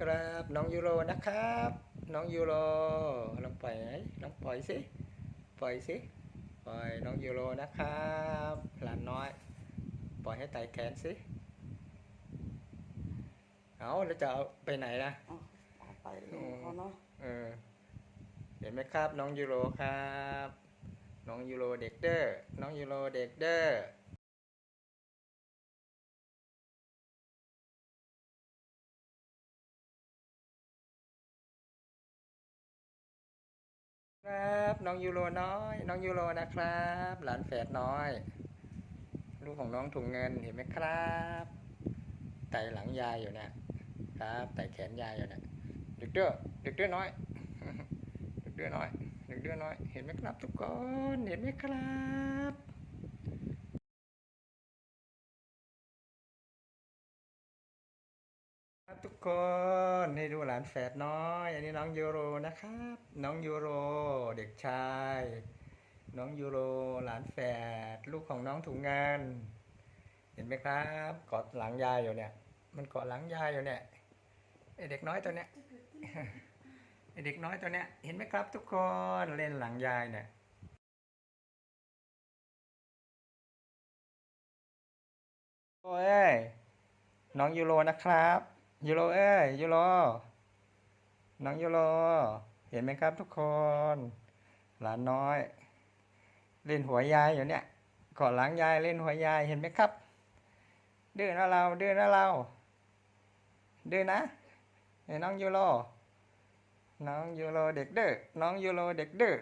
ครับน้องยูโรนะครับ น้องยูโรลองปล่อยไหมลองปล่อยสิปล่อยสิปล่อยน้องยูโรนะครับหลานน้อย ปล่อยให้ไต่แขนสิเอาแล้วจะเอาไปไหนล่ะเอาเอาไปลูกเขาเนาะเออเห็นไหมครับน้องยูโรครับ น้องยูโรเด็กเด้อน้องยูโรเด็กเด้อ ครับน้องยูโรน้อย น้องยูโรนะครับ หลานแฝดน้อย ลูกของน้องถุงเงินเห็นไหมครับไตหลังยายอยู่เนะครับไตแขนยายอยู่เนี่ยเด็กเด้อดึกเด้อน้อยเด็กเด้อน้อยเด็กเด้อน้อย เห็นไหมครับ ทุกคนเห็นไหมครับ ครับทุกคนให้ดูหลานแฝดน้อย อันนี้น้องยูโรนะครับ น้องยูโร เด็กชาย น้องยูโรหลานแฝดลูกของน้องถุงงินเห็นไหมครับเกาะหลังยายอยู่เนี่ย มันเกาะหลังยายอยู่เนี่ยไอเด็กน้อยตัวเนี้ยไอเด็กน้อยตัวเนี้ยเห็นไหมครับ ทุกคนเล่นหลังยายเนี่ยโอ้ยน้องยูโรนะครับ ยูโรเอ้ยยูโรน้องยูโรเห็นไหมครับทุกคน หลานน้อย เล่นหัวยายอยู่เนี่ยกาะหลังยายเล่นหัวยายเห็นไหมครับดื้อนะเราดื้อนะเราดื้อนะไอ้น้องยูโรน้องยูโรเด็กดื้อน้องยูโรเด็กดื้อ